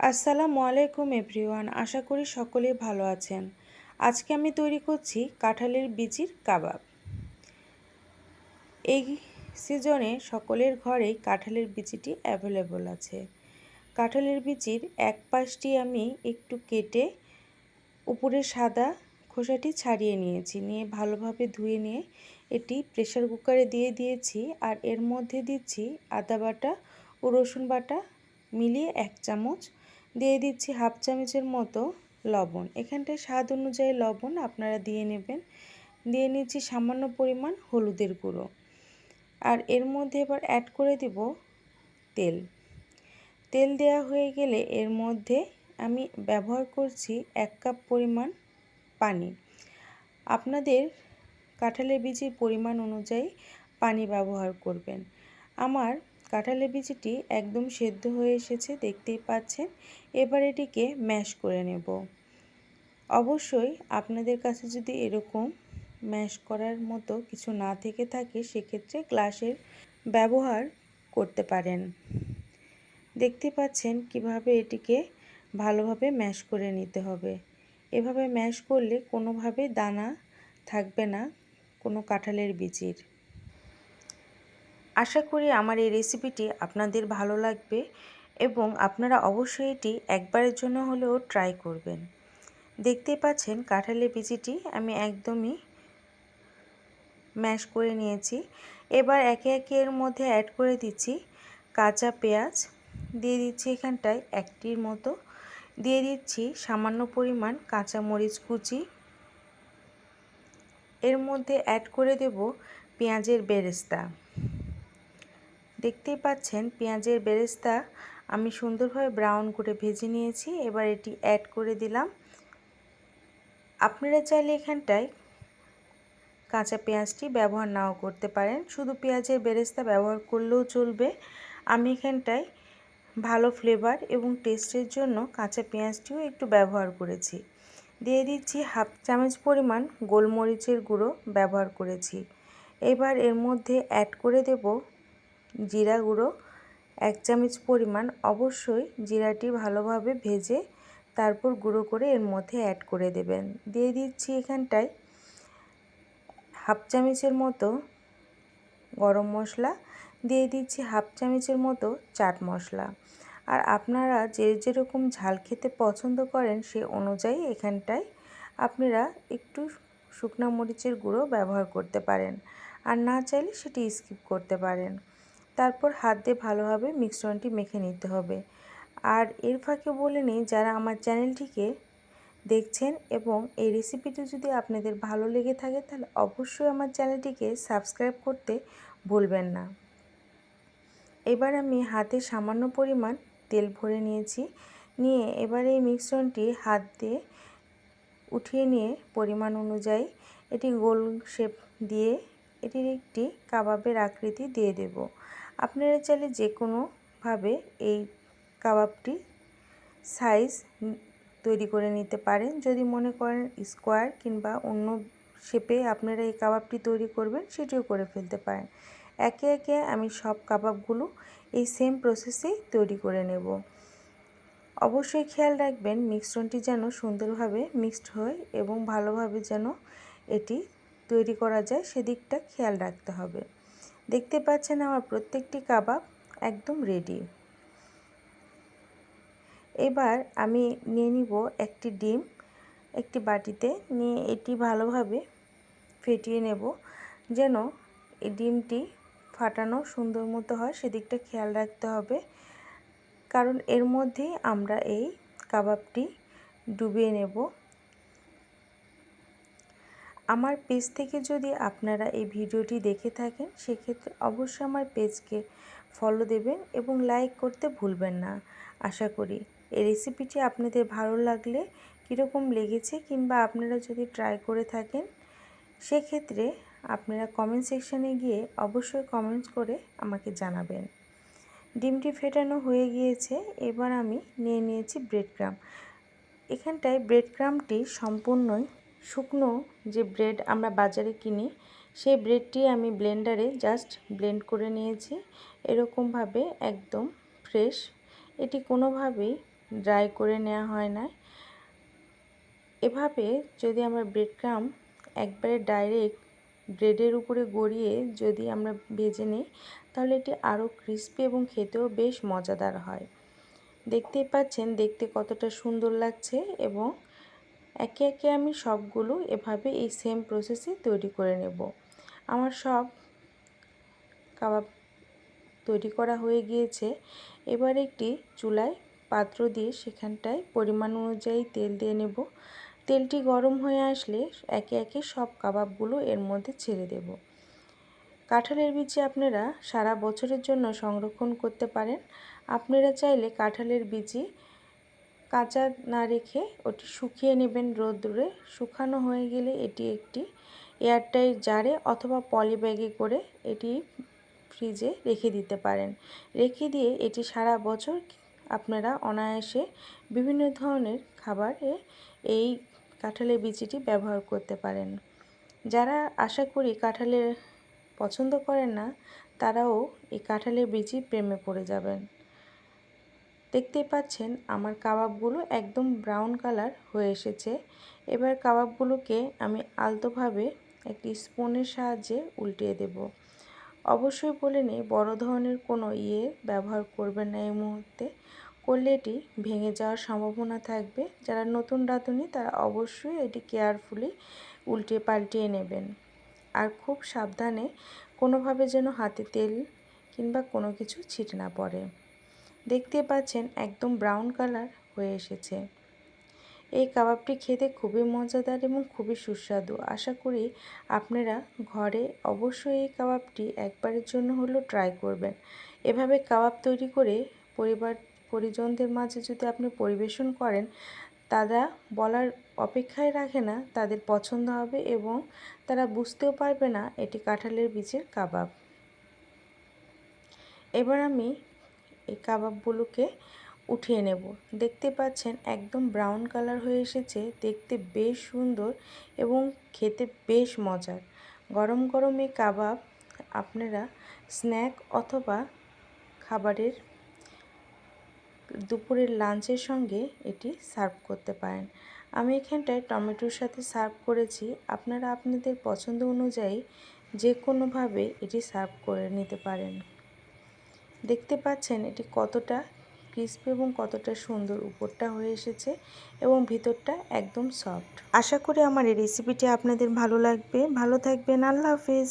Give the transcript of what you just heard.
আসসালামু আলাইকুম, এভরিওয়ান। আশা করি সকলেই ভালো আছেন। আজকে আমি তৈরি করছি কাঁঠালের বিচির কাবাব। এই সিজনে সকলের ঘরেই কাঁঠালের বিচিটি অ্যাভেলেবল আছে। কাঁঠালের বিচির এক পাশটি আমি একটু কেটে উপরে সাদা খোসাটি ছাড়িয়ে নিয়েছি। নিয়ে ভালোভাবে ধুয়ে নিয়ে এটি প্রেশার কুকারে দিয়ে দিয়েছি আর এর মধ্যে দিচ্ছি আদা বাটা ও রসুন বাটা মিলিয়ে এক চামচ দিয়ে দিচ্ছি হাফ চামচের মতো লবণ। এখানটায় স্বাদ অনুযায়ী লবণ আপনারা দিয়ে নেবেন। দিয়ে নিচ্ছি সামান্য পরিমাণ হলুদের গুঁড়ো। আর এর মধ্যে এবার অ্যাড করে দিব তেল। তেল দেওয়া হয়ে গেলে এর মধ্যে আমি ব্যবহার করছি এক কাপ পরিমাণ পানি। আপনাদের কাঁঠালের বীজের পরিমাণ অনুযায়ী পানি ব্যবহার করবেন। আমার কাঁঠালের বিচিটি একদম সেদ্ধ হয়ে এসেছে, দেখতেই পাচ্ছেন। এবার এটিকে ম্যাশ করে নেব। অবশ্যই আপনাদের কাছে যদি এরকম ম্যাশ করার মতো কিছু না থেকে থাকে, সেক্ষেত্রে গ্লাসের ব্যবহার করতে পারেন। দেখতে পাচ্ছেন কীভাবে এটিকে ভালোভাবে ম্যাশ করে নিতে হবে। এভাবে ম্যাশ করলে কোনোভাবে দানা থাকবে না কোনো কাঁঠালের বীজের। আশা করি আমার এই রেসিপিটি আপনাদের ভালো লাগবে এবং আপনারা অবশ্যই এটি একবারের জন্য হলেও ট্রাই করবেন। দেখতে পাচ্ছেন কাঁঠালের বিচিটি আমি একদমই ম্যাশ করে নিয়েছি। এবার একে একে এর মধ্যে অ্যাড করে দিচ্ছি কাঁচা পেঁয়াজ। দিয়ে দিচ্ছি এখানটায় একটির মতো। দিয়ে দিচ্ছি সামান্য পরিমাণ কাঁচা মরিচ কুচি। এর মধ্যে অ্যাড করে দেব পেঁয়াজের বেরেস্তা। দেখতেই পাচ্ছেন পেঁয়াজের বেরেস্তা আমি সুন্দরভাবে ব্রাউন করে ভেজে নিয়েছি, এবার এটি অ্যাড করে দিলাম। আপনারা চাইলে এখানটায় কাঁচা পেঁয়াজটি ব্যবহার নাও করতে পারেন, শুধু পেঁয়াজের বেরেস্তা ব্যবহার করলেও চলবে। আমি এখানটায় ভালো ফ্লেভার এবং টেস্টের জন্য কাঁচা পেঁয়াজটিও একটু ব্যবহার করেছি। দিয়ে দিচ্ছি হাফ চামচ পরিমাণ গোলমরিচের গুঁড়ো ব্যবহার করেছি। এবার এর মধ্যে অ্যাড করে দেব জিরা গুঁড়ো, এক চামচ পরিমাণ অবশ্যই জিরাটি ভালোভাবে ভেজে তারপর গুঁড়ো করে এর মধ্যে অ্যাড করে দেবেন। দিয়ে দিচ্ছি এখানটায় হাফ চামচের মতো গরম মশলা, দিয়ে দিচ্ছি হাফ চামচের মতো চাট মশলা। আর আপনারা যে যেরকম ঝাল খেতে পছন্দ করেন সে অনুযায়ী এখানটায় আপনারা একটু শুকনো মরিচের গুঁড়ো ব্যবহার করতে পারেন। আর না চাইলে সেটি স্কিপ করতে পারেন। তারপর হাত দিয়ে ভালোভাবে মিশ্রণটি মেখে নিতে হবে। আর এর ফাঁকে বলে নিই, যারা আমার চ্যানেলটিকে দেখছেন এবং এই রেসিপিটি যদি আপনাদের ভালো লেগে থাকে, তাহলে অবশ্যই আমার চ্যানেলটিকে সাবস্ক্রাইব করতে ভুলবেন না। এবার আমি হাতে সামান্য পরিমাণ তেল ভরে নিয়েছি। নিয়ে এবার এই মিশ্রণটি হাত দিয়ে উঠিয়ে নিয়ে পরিমাণ অনুযায়ী এটি গোল শেপ দিয়ে এটির একটি কাবাবের আকৃতি দিয়ে দেব। আপনারা চাইলে যে কোনোভাবে এই কাবাবটি সাইজ তৈরি করে নিতে পারেন। যদি মনে করেন স্কোয়ার কিংবা অন্য শেপে আপনারা এই কাবাবটি তৈরি করবেন, সেটিও করে ফেলতে পারেন। একে একে আমি সব কাবাবগুলো এই সেম প্রসেসেই তৈরি করে নেব। অবশ্যই খেয়াল রাখবেন, মিশ্রণটি যেন সুন্দরভাবে মিক্সড হয় এবং ভালোভাবে যেন এটি তৈরি করা যায়, সেদিকটা খেয়াল রাখতে হবে। দেখতে পাচ্ছেন আমার প্রত্যেকটি কাবাব একদম রেডি এবার আমি নিয়ে নিব একটি ডিম, একটি বাটিতে নিয়ে এটি ভালোভাবে ফেটিয়ে নেব যেন এই ডিমটি ফাটানো সুন্দর মতো হয়, সেদিকটা খেয়াল রাখতে হবে। কারণ এর মধ্যেই আমরা এই কাবাবটি ডুবিয়ে নেব। আমার পেজ থেকে যদি আপনারা এই ভিডিওটি দেখে থাকেন, সেক্ষেত্রে অবশ্যই আমার পেজকে ফলো দেবেন এবং লাইক করতে ভুলবেন না। আশা করি এই রেসিপিটি আপনাদের ভালো লাগলে, কীরকম লেগেছে কিংবা আপনারা যদি ট্রাই করে থাকেন, সেক্ষেত্রে আপনারা কমেন্ট সেকশানে গিয়ে অবশ্যই কমেন্টস করে আমাকে জানাবেন। ডিমটি ফেটানো হয়ে গিয়েছে, এবার আমি নিয়ে নিয়েছি ব্রেড ক্রাম এখানটায় ব্রেড ক্রামটি সম্পূর্ণই শুকনো যে ব্রেড আমরা বাজারে কিনি, সেই ব্রেডটি আমি ব্লেন্ডারে জাস্ট ব্লেন্ড করে নিয়েছি। এরকমভাবে একদম ফ্রেশ। এটি কোনোভাবেই ড্রাই করে নেওয়া হয় না। এভাবে যদি আমরা ব্রেড ক্রাম একবারে ডাইরেক্ট ব্রেডের উপরে গড়িয়ে যদি আমরা ভেজে নিই, তাহলে এটি আরও ক্রিস্পি এবং খেতেও বেশ মজাদার হয়। দেখতেই পাচ্ছেন, দেখতে কতটা সুন্দর লাগছে এবং একে একে আমি সবগুলো এভাবে এই সেম প্রসেসে তৈরি করে নেব। আমার সব কাবাব তৈরি করা হয়ে গিয়েছে। এবার একটি চুলায় পাত্র দিয়ে সেখানটায় পরিমাণ অনুযায়ী তেল দিয়ে নেব। তেলটি গরম হয়ে আসলে একে একে সব কাবাবগুলো এর মধ্যে ছেড়ে দেব। কাঁঠালের বীজে আপনারা সারা বছরের জন্য সংরক্ষণ করতে পারেন। আপনারা চাইলে কাঁঠালের বীজি কাঁচা না রেখে ওটি শুকিয়ে নেবেন রোদ্রে শুকানো হয়ে গেলে এটি একটি এয়ারটাইট জারে অথবা পলি ব্যাগে করে এটি ফ্রিজে রেখে দিতে পারেন। রেখে দিয়ে এটি সারা বছর আপনারা অনায়াসে বিভিন্ন ধরনের খাবারে এই কাঁঠালের বিচিটি ব্যবহার করতে পারেন। যারা আশা করি কাঁঠালের পছন্দ করেন না, তারাও এই কাঁঠালের বিচি প্রেমে পড়ে যাবেন। দেখতেই পাচ্ছেন আমার কাবাবগুলো একদম ব্রাউন কালার হয়ে এসেছে। এবার কাবাবগুলোকে আমি আলতোভাবে একটি স্পুনের সাহায্যে উল্টিয়ে দেব। অবশ্যই বলে নিই বড়ো ধরনের কোনো ইয়ে ব্যবহার করবেন না এই মুহূর্তে। করলে এটি ভেঙে যাওয়ার সম্ভাবনা থাকবে। যারা নতুন রাঁধুনি তারা অবশ্যই এটি কেয়ারফুলি উল্টে পাল্টিয়ে নেবেন। আর খুব সাবধানে কোনোভাবে যেন হাতে তেল কিংবা কোনো কিছু ছিটে না পড়ে। দেখতে পাচ্ছেন একদম ব্রাউন কালার হয়ে এসেছে। এই কাবাবটি খেতে খুবই মজাদার এবং খুবই সুস্বাদু। আশা করি আপনারা ঘরে অবশ্যই এই কাবাবটি একবারের জন্য হলেও ট্রাই করবেন। এভাবে কাবাব তৈরি করে পরিবার, পরিজনদের মাঝে যদি আপনি পরিবেশন করেন, তারা বলার অপেক্ষায় রাখে না, তাদের পছন্দ হবে এবং তারা বুঝতেও পারবে না এটি কাঁঠালের বীজের কাবাব। এবার আমি এই কাবাবগুলোকে উঠিয়ে নেব। দেখতে পাচ্ছেন, একদম ব্রাউন কালার হয়ে এসেছে, দেখতে বেশ সুন্দর এবং খেতে বেশ মজার। গরম গরম এই কাবাব আপনারা স্ন্যাক অথবা খাবারের দুপুরের লাঞ্চের সঙ্গে এটি সার্ভ করতে পারেন। আমি এখানটায় টমেটোর সাথে সার্ভ করেছি। আপনারা আপনাদের পছন্দ অনুযায়ী যে কোনোভাবে এটি সার্ভ করে নিতে পারেন। দেখতে পাচ্ছেন এটি কতটা ক্রিস্পি এবং কতটা সুন্দর। উপরটা হয়ে এসেছে এবং ভিতরটা একদম সফট। আশা করি আমার এই রেসিপিটি আপনাদের ভালো লাগবে। ভালো থাকবেন। আল্লাহ হাফিজ।